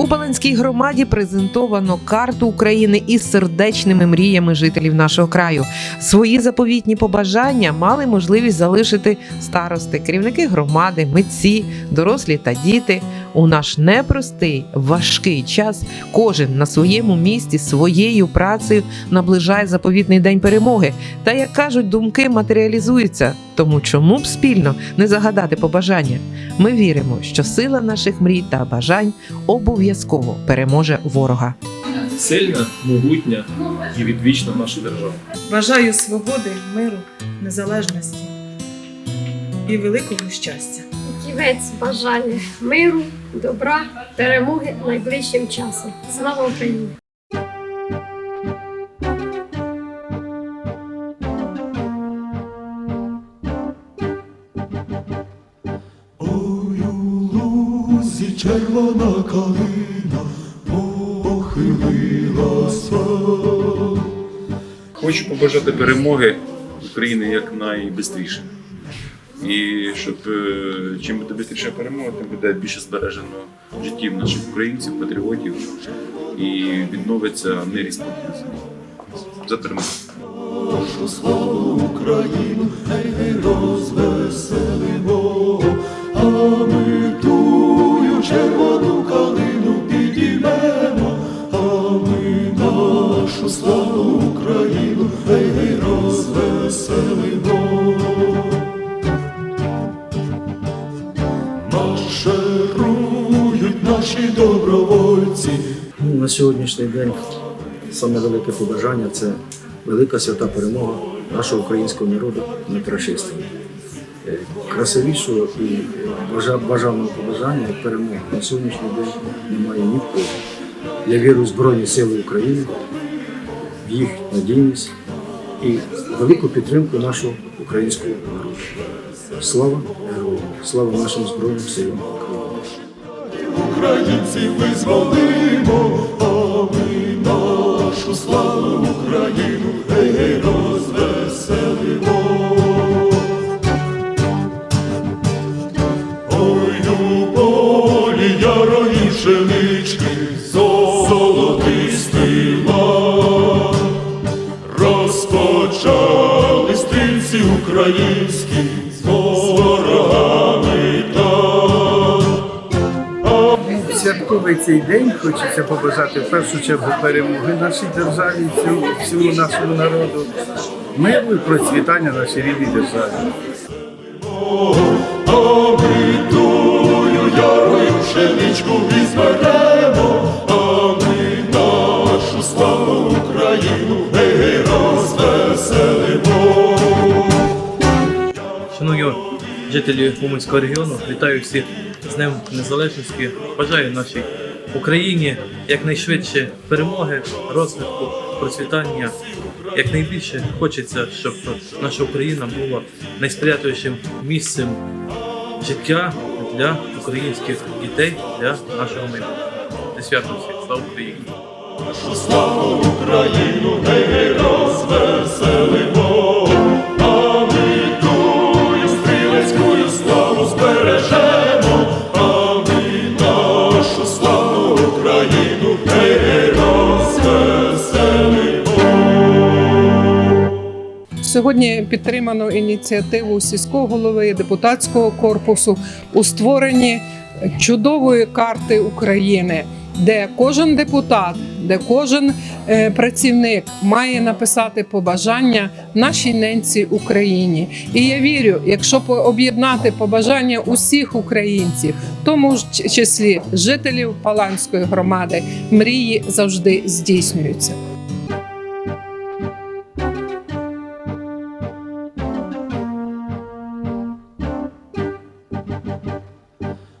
У Баланській громаді презентовано карту України із сердечними мріями жителів нашого краю. Свої заповітні побажання мали можливість залишити старости, керівники громади, митці, дорослі та діти. У наш непростий важкий час кожен на своєму місці своєю працею наближає заповітний день перемоги. Та як кажуть, думки матеріалізуються. Тому чому б спільно не загадати побажання? Ми віримо, що сила наших мрій та бажань обов'язково переможе ворога. сильна, могутня і відвічна наша держава. Бажаю свободи, миру, незалежності і великого щастя. Ківець бажання миру, добра, перемоги найближчим часом. Слава Україні! Червона калина похилилася. Хочу побажати перемоги України якнайбистріше. І щоб е, чим буде швидше перемога, тим буде більше збережено життів наших українців, патріотів і відновиться мир і спокій. За перемогу. Нашу славу Україну, гей розвеселимо, а добровольці. Ну, На сьогоднішній день саме велике побажання це велика свята перемога нашого українського народу над расистами. Е, Красивішого і бажаного побажання перемоги на сьогоднішній день немає ні в кого. Я вірю в Збройні Сили України, в їх надійність і велику підтримку нашого українського народу. Слава героям! Слава нашим Збройним силам України! Українці визволимо, а ми нашу славу Україну гей, розвеселимо. Ой, у полі ярої пшенички, золотистий. Розпочали стрільці українські з ворогами святковий цей день хочеться побажати в першу чергу перемоги нашій державі, всьому, всьому нашому народу, миру і процвітання нашій рідній державі. А ми ярою пшеничку візьмемо, а ми нашу славу Україну. Розвеселимо. Шаную жителі Уманського регіону, вітаю всіх з Днем Незалежності. Бажаю нашій Україні якнайшвидше перемоги, розвитку, процвітання. Якнайбільше хочеться, щоб наша Україна була найсприятливішим місцем життя для українських дітей, для нашого майбутнього. Зі святом всіх, слава Україні! Нашу славу Україну гей, гей, нашу славу Україну гей. Сьогодні підтримано ініціативу сільського голови депутатського корпусу у створенні чудової карти України, де кожен депутат, де кожен е, працівник має написати побажання нашій ненці Україні. І я вірю, якщо об'єднати побажання усіх українців, тому ж числі жителів Паланської громади, мрії завжди здійснюються.